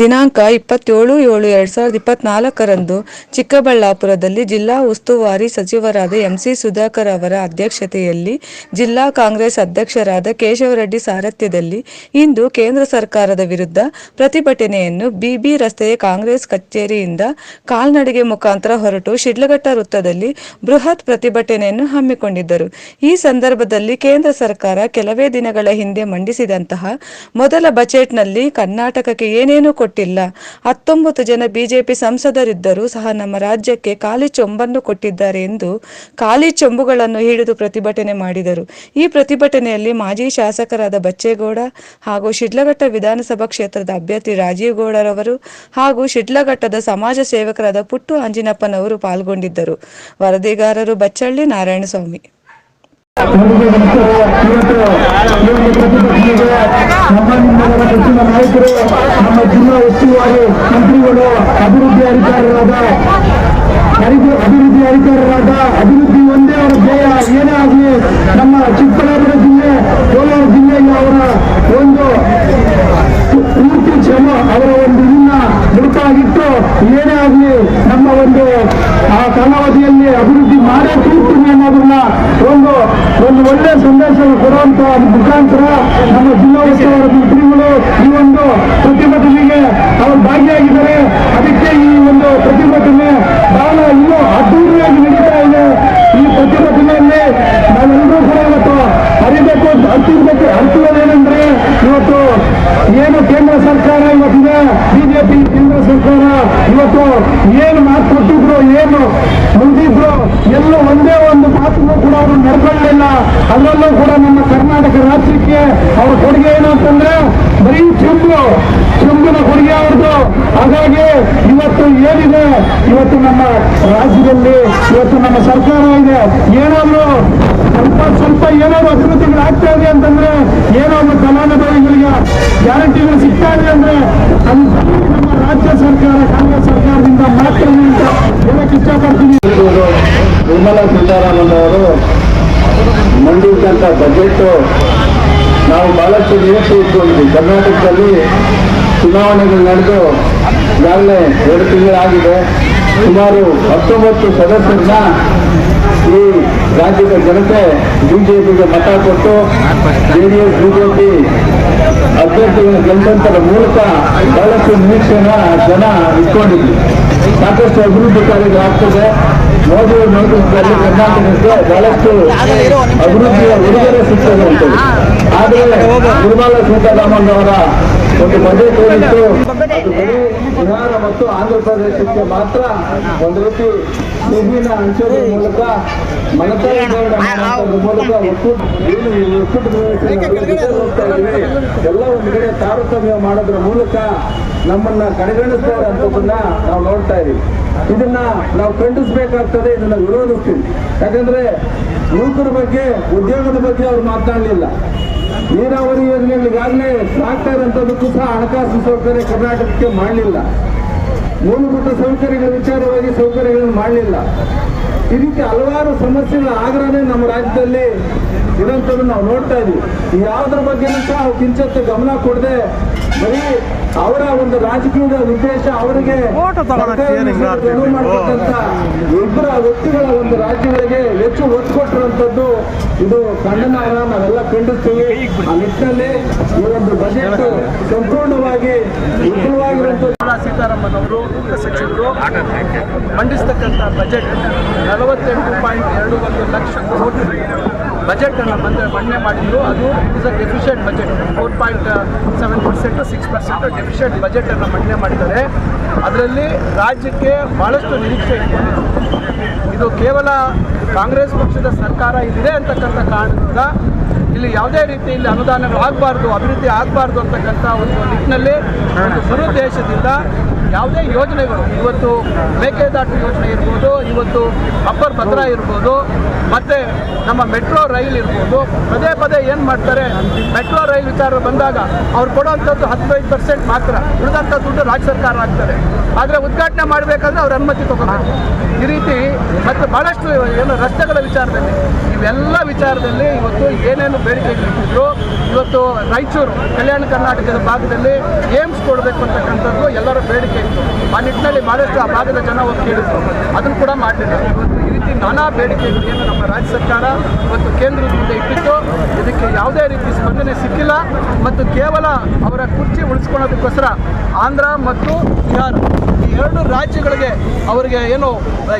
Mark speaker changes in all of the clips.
Speaker 1: ದಿನಾಂಕ ಇಪ್ಪತ್ತೇಳು ಏಳು ಎರಡು ಸಾವಿರದ ಇಪ್ಪತ್ನಾಲ್ಕರಂದು ಚಿಕ್ಕಬಳ್ಳಾಪುರದಲ್ಲಿ ಜಿಲ್ಲಾ ಉಸ್ತುವಾರಿ ಸಚಿವರಾದ ಎಂಸಿ ಸುಧಾಕರ್ ಅವರ ಅಧ್ಯಕ್ಷತೆಯಲ್ಲಿ ಜಿಲ್ಲಾ ಕಾಂಗ್ರೆಸ್ ಅಧ್ಯಕ್ಷರಾದ ಕೇಶವರೆಡ್ಡಿ ಸಾರಥ್ಯದಲ್ಲಿ ಇಂದು ಕೇಂದ್ರ ಸರ್ಕಾರದ ವಿರುದ್ಧ ಪ್ರತಿಭಟನೆಯನ್ನು ಬಿಬಿ ರಸ್ತೆಯ ಕಾಂಗ್ರೆಸ್ ಕಚೇರಿಯಿಂದ ಕಾಲ್ನಡಿಗೆ ಮುಖಾಂತರ ಹೊರಟು ಶಿಡ್ಲಘಟ್ಟ ವೃತ್ತದಲ್ಲಿ ಬೃಹತ್ ಪ್ರತಿಭಟನೆಯನ್ನು ಹಮ್ಮಿಕೊಂಡಿದ್ದರು. ಈ ಸಂದರ್ಭದಲ್ಲಿ ಕೇಂದ್ರ ಸರ್ಕಾರ ಕೆಲವೇ ದಿನಗಳ ಹಿಂದೆ ಮಂಡಿಸಿದಂತಹ ಮೊದಲ ಬಜೆಟ್ನಲ್ಲಿ ಕರ್ನಾಟಕಕ್ಕೆ ಏನೇನೂ ಕೊಟ್ಟಿಲ್ಲ. ಹತ್ತೊಂಬತ್ತು ಜನ ಬಿಜೆಪಿ ಸಂಸದರಿದ್ದರೂ ಸಹ ನಮ್ಮ ರಾಜ್ಯಕ್ಕೆ ಖಾಲಿ ಚೊಂಬನ್ನು ಕೊಟ್ಟಿದ್ದಾರೆ ಎಂದು ಖಾಲಿ ಚೊಂಬುಗಳನ್ನು ಹಿಡಿದು ಪ್ರತಿಭಟನೆ ಮಾಡಿದರು. ಈ ಪ್ರತಿಭಟನೆಯಲ್ಲಿ ಮಾಜಿ ಶಾಸಕರಾದ ಬಚ್ಚೇಗೌಡ ಹಾಗೂ ಶಿಡ್ಲಘಟ್ಟ ವಿಧಾನಸಭಾ ಕ್ಷೇತ್ರದ ಅಭ್ಯರ್ಥಿ ರಾಜೀವ್ ಗೌಡರವರು ಹಾಗೂ ಶಿಡ್ಲಘಟ್ಟದ ಸಮಾಜ ಸೇವಕರಾದ ಪುಟ್ಟು ಅಂಜಿನಪ್ಪನವರು ಪಾಲ್ಗೊಂಡಿದ್ದರು. ವರದಿಗಾರರು ಬಚ್ಚಳ್ಳಿ ನಾರಾಯಣಸ್ವಾಮಿ.
Speaker 2: ಅವರಿಗೆ ನಮಸ್ಕಾರ ಇವತ್ತು ಈ ಒಂದು ಪ್ರತಿಭಟನೆಗೆ ನಮ್ಮನಿಂದ ಹೆಚ್ಚಿನ ನಾಯಕರು ನಮ್ಮ ಜಿಲ್ಲಾ ಉಸ್ತುವಾರಿ ಮಂತ್ರಿಗಳು ಅಭಿವೃದ್ಧಿ ಅಧಿಕಾರಿಗಳಾದ ಅರಿವು- ಅಭಿವೃದ್ಧಿ ಅಧಿಕಾರಿಗಳಾದ ಅಭಿವೃದ್ಧಿ ಒಂದೇ ಅವರ ಧ್ಯೇಯ ಏನೇ ಆಗಲಿ ನಮ್ಮ ಚಿಕ್ಕಬಳ್ಳಾಪುರ ಜಿಲ್ಲೆ ಕೋಲಾರ ಜಿಲ್ಲೆಗೆ ಅವರ ಒಂದು ಪೂರ್ತಿ ಶ್ರಮ ಅವರ ಒಂದು ಇದನ್ನ ಮುಡುಪಾಗಿಟ್ಟು ಏನೇ ಆಗಲಿ ನಮ್ಮ ಒಂದು, ಆ ಕಾಲಾವಧಿಯಲ್ಲಿ ಅಭಿವೃದ್ಧಿ ಮಾಡೇ ತೀರ್ತೀನಿ ಅನ್ನೋದನ್ನ ಒಂದು ಒಂದು ಒಳ್ಳೆ ಸಂದೇಶ ಕೊಡುವಂತ ಮುಖಾಂತರ ನಮ್ಮ ಜಿಲ್ಲಾ ಉಸ್ತುವಾರಿ ಮಂತ್ರಿಗಳು ಈ ಒಂದು ಪ್ರತಿಭಟನೆಗೆ ಅವರು ಭಾಗಿಯಾಗಿದ್ದಾರೆ ಅದಕ್ಕೆ ಈ ಒಂದು ಪ್ರತಿಭಟನೆ ಬಹಳ ಇನ್ನೂ ಅದ್ದೂರಿಯಾಗಿ ನಡೀತಾ ಇದೆ ಈ ಪ್ರತಿಭಟನೆಯಲ್ಲಿ ನಾವೆಲ್ಲರೂ ಕೂಡ ಇವತ್ತು ಅರಿಬೇಕು ಅರ್ತಿರ್ಬೇಕು ಅರ್ಥವೇನೆಂದ್ರೆ ಇವತ್ತು ಏನು ಕೇಂದ್ರ ಸರ್ಕಾರ ಇವತ್ತಿದೆ ಬಿಜೆಪಿ ಕೇಂದ್ರ ಸರ್ಕಾರ ಇವತ್ತು ಏನು ಮಾತು ಕೊಟ್ಟಿದ್ರು ಏನು ಮುಂದಿದ್ರು ಎಲ್ಲ ಒಂದೇ ಒಂದು ಮಾತನ್ನು ಕೂಡ ಅವರು ನಡ್ಕೊಳ್ಳಲಿಲ್ಲ ಅದರಲ್ಲೂ ಕೂಡ ನಮ್ಮ ಕರ್ನಾಟಕ ರಾಜ್ಯಕ್ಕೆ ಅವ್ರ ಕೊಡುಗೆ ಏನು ಅಂತಂದ್ರೆ ಬರೀ ಚೆಂಬು, ಚೆಂಬಿನ ಕೊಡುಗೆ ಅವ್ರದ್ದು. ಹಾಗಾಗಿ ಇವತ್ತು ಏನಿದೆ, ಇವತ್ತು ನಮ್ಮ ರಾಜ್ಯದಲ್ಲಿ, ಇವತ್ತು ನಮ್ಮ ಸರ್ಕಾರ ಇದೆ. ಏನಾದ್ರು ಸ್ವಲ್ಪ ಸ್ವಲ್ಪ ಏನಾದ್ರು ಅಭಿವೃದ್ಧಿಗಳು ಆಗ್ತಾ ಇದೆ ಅಂತಂದ್ರೆ ಏನಾದ್ರು ಫಲಾನುಭವಿಗಳಿಗೆ ಗ್ಯಾರಂಟಿಗಳು ಸಿಗ್ತಾ ಇದೆ ಅಂದ್ರೆ ಅದು ನಮ್ಮ ರಾಜ್ಯ ಸರ್ಕಾರ, ಕಾಂಗ್ರೆಸ್ ಸರ್ಕಾರದಿಂದ ಮಾತ್ರ ಹೇಳಕ್ ಇಷ್ಟಪಡ್ತೀನಿ. ನಿರ್ಮಲಾ ಸೀತಾರಾಮನ್ ಅವರು ಮಂಡಿಸಿದಂತ ಬಜೆಟ್ ನಾವು ಬಹಳಷ್ಟು ನಿರೀಕ್ಷೆ ಇಟ್ಕೊಂಡಿದ್ವಿ ಕರ್ನಾಟಕದಲ್ಲಿ ಚುನಾವಣೆಗಳು ನಡೆದು ಈಗಾಗಲೇ ಎರಡು ತಿಂಗಳಾಗಿದೆ. ಸುಮಾರು ಹತ್ತೊಂಬತ್ತು ಸದಸ್ಯರನ್ನ ಈ ರಾಜ್ಯದ ಜನತೆ ಬಿಜೆಪಿಗೆ ಮತ ಕೊಟ್ಟು ಜೆಡಿಎಸ್, ಬಿಜೆಪಿ ಅಭ್ಯರ್ಥಿಗಳ ಗೆಲ್ಲಂತರ ಮೂಲಕ ಬಹಳಷ್ಟು ನಿರೀಕ್ಷೆನ ಜನ ಇಟ್ಕೊಂಡಿದ್ವಿ ಸಾಕಷ್ಟು ಅಭಿವೃದ್ಧಿ ಕಾರ್ಯಗಳಾಗ್ತದೆ ಮೋದಿ ಅವರು ನೇತೃತ್ವದಲ್ಲಿ ಕರ್ನಾಟಕಕ್ಕೆ ಬಹಳಷ್ಟು ಅಭಿವೃದ್ಧಿಯ ಉಡುಗೊರೆ ಸಿಗ್ತದೆ ಅಂತ. ಆದರೆ ನಿರ್ಮಲಾ ಸೀತಾರಾಮನ್ ಅವರ ಒಂದು ಬಜೆಟ್ ಏನಿತ್ತು ಅದು ಬರೀ ಬಿಹಾರ ಮತ್ತು ಆಂಧ್ರ ಪ್ರದೇಶಕ್ಕೆ ಮಾತ್ರ ಒಂದು ರೀತಿ ನಿಧಿನ ಹಂಚೋದ್ರ ಮೂಲಕ ಮನತಾಯಿ ಮೂಲಕ ಒಕ್ಕೂಟ ಎಲ್ಲ ಒಂದು ಕಡೆ ತಾರತಮ್ಯ ಮಾಡೋದ್ರ ಮೂಲಕ ನಮ್ಮನ್ನ ಕಡೆಗಣಿಸ್ತಾರೆ ಅಂತದನ್ನ ನಾವು ನೋಡ್ತಾ ಇದೀವಿ ಇದನ್ನ ನಾವು ಖಂಡಿಸಬೇಕಾಗ್ತದೆ, ಇದನ್ನ ವಿರೋಧಿಸ್ತೀವಿ. ಯಾಕಂದ್ರೆ ಯುವಕರ ಬಗ್ಗೆ, ಉದ್ಯೋಗದ ಬಗ್ಗೆ ಅವ್ರು ಮಾತನಾಡಲಿಲ್ಲ ನೀರಾವರಿ ಯೋಜನೆಗಳಿಗಾಗಲೇ ಸಾಕ್ತಾ ಇರೋಂಥದ್ದಕ್ಕೂ ಸಹ ಹಣಕಾಸು ಸೌಕರ್ಯ ಕರ್ನಾಟಕಕ್ಕೆ ಮಾಡಲಿಲ್ಲ. ಮೂಲಭೂತ ಸೌಕರ್ಯಗಳ ವಿಚಾರವಾಗಿ ಸೌಕರ್ಯಗಳನ್ನು ಮಾಡಲಿಲ್ಲ. ಈ ರೀತಿ ಹಲವಾರು ಸಮಸ್ಯೆಗಳ ಆಗ್ರಹನೇ ನಮ್ಮ ರಾಜ್ಯದಲ್ಲಿ ಇರೋಂಥದ್ದು ನಾವು ನೋಡ್ತಾ ಇದೀವಿ ಯಾವುದ್ರ ಬಗ್ಗೆ ಸಹ ಕಿಂಚತ್ತು ಗಮನ ಕೊಡದೆ ಬರೀ ಅವರ ಒಂದು ರಾಜಕೀಯದ ಉದ್ದೇಶ ಅವರಿಗೆ ಮಾಡ್ತಕ್ಕಂಥ ಇಬ್ಬರ ವ್ಯಕ್ತಿಗಳ ಒಂದು ರಾಜ್ಯಗಳಿಗೆ ಹೆಚ್ಚು ಒತ್ತು ಕೊಟ್ಟಿರುವಂತದ್ದು ಇದು ಖಂಡನಾರ ನಾವೆಲ್ಲ ಖಂಡಿಸ್ತೀವಿ. ಆ ನಿಟ್ಟಿನಲ್ಲಿ ಈ ಒಂದು ಬಜೆಟ್ ಸಂಪೂರ್ಣವಾಗಿ ವಿಫಲವಾಗಿರುವಂತ
Speaker 3: ನಿರ್ಮಲಾ ಸೀತಾರಾಮನ್ ಅವರು ಸಚಿವರು ಮಂಡಿಸ್ತಕ್ಕಂಥ ಬಜೆಟ್ ನಲವತ್ತೆಂಟು ಪಾಯಿಂಟ್ ಎರಡು ಒಂದು ಲಕ್ಷ ಕೋಟಿ ಬಜೆಟ್ ಅನ್ನು ಮಂಡ ಮಂಡನೆ ಮಾಡಿದ್ರು. ಅದು is a deficient budget four point seven percent six percent deficient budget ಅನ್ನು ಮಂಡನೆ ಮಾಡಿದ್ದಾರೆ. ಅದರಲ್ಲಿ ರಾಜ್ಯಕ್ಕೆ ಬಹಳಷ್ಟು ನಿರೀಕ್ಷೆ ಇಟ್ಕೊಂಡಿದೆ ಇದು ಕೇವಲ ಕಾಂಗ್ರೆಸ್ ಪಕ್ಷದ ಸರ್ಕಾರ ಇದೆ ಅಂತಕ್ಕಂಥ ಕಾರಣದಿಂದ ಇಲ್ಲಿ ಯಾವುದೇ ರೀತಿ ಇಲ್ಲಿ ಅನುದಾನಗಳು ಆಗಬಾರ್ದು, ಅಭಿವೃದ್ಧಿ ಆಗಬಾರ್ದು ಅಂತಕ್ಕಂಥ ಒಂದು ನಿಟ್ಟಿನಲ್ಲಿ ಒಂದು ಸದುದ್ದೇಶದಿಂದ ಯಾವುದೇ ಯೋಜನೆಗಳು, ಇವತ್ತು ಮೇಕೆದಾಟು ಯೋಜನೆ ಇರ್ಬೋದು, ಇವತ್ತು ಅಪ್ಪರ್ ಭದ್ರಾ ಇರ್ಬೋದು, ಮತ್ತು ನಮ್ಮ ಮೆಟ್ರೋ ರೈಲ್ ಇರ್ಬೋದು, ಪದೇ ಪದೇ ಏನು ಮಾಡ್ತಾರೆ, ಮೆಟ್ರೋ ರೈಲ್ ವಿಚಾರ ಬಂದಾಗ ಅವ್ರು ಕೊಡುವಂಥದ್ದು ಹದಿನೈದು ಪರ್ಸೆಂಟ್ ಮಾತ್ರ ಉಳಿದಂಥ ದುಡ್ಡು ರಾಜ್ಯ ಸರ್ಕಾರ ಆಗ್ತದೆ ಆದರೆ ಉದ್ಘಾಟನೆ ಮಾಡಬೇಕಂದ್ರೆ ಅವ್ರ ಅನುಮತಿ ತಗೋಬೇಕು. ಈ ರೀತಿ ಮತ್ತು ಭಾಳಷ್ಟು ಏನು ರಸ್ತೆಗಳ ವಿಚಾರದಲ್ಲಿ, ಇವೆಲ್ಲ ವಿಚಾರದಲ್ಲಿ ಇವತ್ತು ಏನೇನು ಬೇಡಿಕೆ ಇಟ್ಟಿದ್ರು, ಇವತ್ತು ರಾಯಚೂರು, ಕಲ್ಯಾಣ ಕರ್ನಾಟಕದ ಭಾಗದಲ್ಲಿ ಏಮ್ಸ್ ಕೊಡಬೇಕು ಅಂತಕ್ಕಂಥದ್ದು ಎಲ್ಲರ ಬೇಡಿಕೆ ಇತ್ತು. ನಿಟ್ಟಿನಲ್ಲಿ ಭಾಳಷ್ಟು ಆ ಭಾಗದ ಜನ ಒಂದು ಕೇಳಿದ್ರು ಅದನ್ನು ಕೂಡ ಮಾಡಲಿಲ್ಲ. ಇವತ್ತು ಈ ರೀತಿ ನಾನಾ ಏನು ನಮ್ಮ ರಾಜ್ಯ ಸರ್ಕಾರ ಮತ್ತು ಕೇಂದ್ರದ ಮುಂದೆ ಇಟ್ಟಿತ್ತು. ಇದಕ್ಕೆ ಯಾವುದೇ ರೀತಿ ಸ್ಪಂದನೆ ಸಿಕ್ಕಿಲ್ಲ. ಮತ್ತು ಕೇವಲ ಅವರ ಕುರ್ಚಿ ಉಳಿಸ್ಕೊಳ್ಳೋದಕ್ಕೋಸ್ಕರ ಆಂಧ್ರ ಮತ್ತು ಬಿಹಾರ ಈ ಎರಡು ರಾಜ್ಯಗಳಿಗೆ ಅವರಿಗೆ ಏನು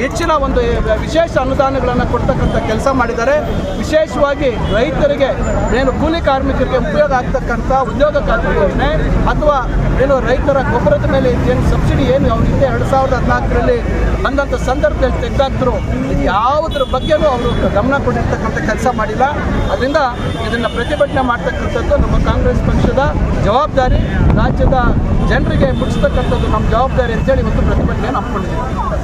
Speaker 3: ಹೆಚ್ಚಿನ ಒಂದು ವಿಶೇಷ ಅನುದಾನಗಳನ್ನು ಕೊಡ್ತಕ್ಕಂಥ ಕೆಲಸ ಮಾಡಿದ್ದಾರೆ. ವಿಶೇಷವಾಗಿ ರೈತರಿಗೆ ಏನು ಕೂಲಿ ಕಾರ್ಮಿಕರಿಗೆ ಉಪಯೋಗ ಆಗ್ತಕ್ಕಂಥ ಉದ್ಯೋಗ ಖಾತ್ರಿ ಯೋಜನೆ ಅಥವಾ ಏನು ರೈತರ ಗೊಬ್ಬರದ ಮೇಲೆ ಏನು ಸಬ್ಸಿಡಿ ಏನು ಅವ್ರ ಹಿಂದೆ ಎರಡು ಸಾವಿರದ ಹದಿನಾಲ್ಕರಲ್ಲಿ ಬಂದಂಥ ಸಂದರ್ಭದಲ್ಲಿ ತೆಗೆದಾಕ್ತರು ಇದು ಯಾವುದ್ರ ಬಗ್ಗೆನೂ ಅವರು ಗಮನ ಕೊಟ್ಟಿರ್ತಕ್ಕಂಥ ಕೆಲಸ ಮಾಡಿಲ್ಲ. ಅದರಿಂದ ಇದನ್ನು ಪ್ರತಿಭಟನೆ ಮಾಡ್ತಕ್ಕಂಥದ್ದು ನಮ್ಮ ಕಾಂಗ್ರೆಸ್ ಪಕ್ಷದ ಜವಾಬ್ದಾರಿ, ರಾಜ್ಯದ ಜನರಿಗೆ ಮುಟ್ಟಿಸ್ತಕ್ಕಂಥದ್ದು ನಮ್ಮ ಜವಾಬ್ದಾರಿ ಅಂತೇಳಿ ಇವತ್ತು ಪ್ರತಿಭಟನೆಯನ್ನು ಹಮ್ಮಿಕೊಂಡಿದ್ದೀವಿ.